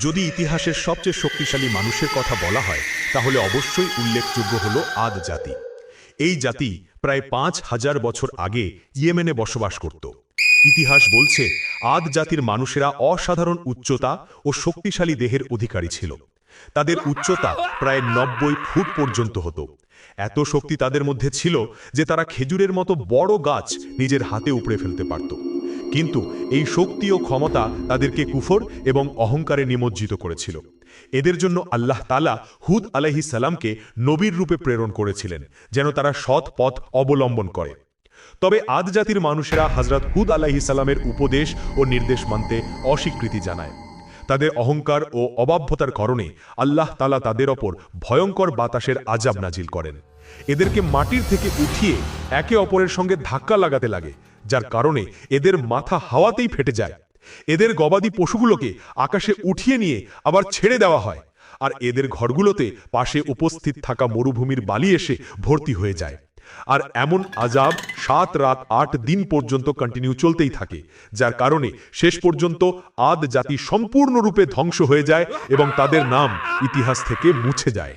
যদি ইতিহাসের সবচেয়ে শক্তিশালী মানুষের কথা বলা হয়, তাহলে অবশ্যই উল্লেখযোগ্য হল আদ জাতি। এই জাতি প্রায় পাঁচ হাজার বছর আগে ইয়েমেনে বসবাস করত। ইতিহাস বলছে, আদ জাতির মানুষেরা অসাধারণ উচ্চতা ও শক্তিশালী দেহের অধিকারী ছিল। তাদের উচ্চতা প্রায় নব্বই ফুট পর্যন্ত হতো। এত শক্তি তাদের মধ্যে ছিল যে তারা খেজুরের মতো বড় গাছ নিজের হাতে উপড়ে ফেলতে পারত। কিন্তু এই শক্তি ও ক্ষমতা তাদেরকে কুফর এবং অহংকারে নিমজ্জিত করেছিল। এদের জন্য আল্লাহ তালা হুদ আলাহি সালামকে নবীর রূপে প্রেরণ করেছিলেন, যেন তারা সৎ পথ অবলম্বন করে। তবে আদ জাতির মানুষেরা হজরত হুদ আলাহি সালামের উপদেশ ও নির্দেশ মানতে অস্বীকৃতি জানায়। তাদের অহংকার ও অবাধ্যতার কারণে আল্লাহ তালা তাদের ওপর ভয়ঙ্কর বাতাসের আজাব নাজিল করেন। এদেরকে মাটির থেকে উঠিয়ে একে অপরের সঙ্গে ধাক্কা লাগাতে লাগে যার কারণে এদের মাথা হাওয়াতেই ফেটে যায়। এদের গবাদি পশুগুলোকে আকাশে উঠিয়ে নিয়ে আবার ছেড়ে দেওয়া হয়। আর এদের ঘরগুলোতে পাশে উপস্থিত থাকা মরুভূমির বালি এসে ভর্তি হয়ে যায়। আর এমন আজাব সাত রাত আট দিন পর্যন্ত কন্টিনিউ চলতেই থাকে, যার কারণে শেষ পর্যন্ত আদ জাতি সম্পূর্ণরূপে ধ্বংস হয়ে যায় এবং তাদের নাম ইতিহাস থেকে মুছে যায়।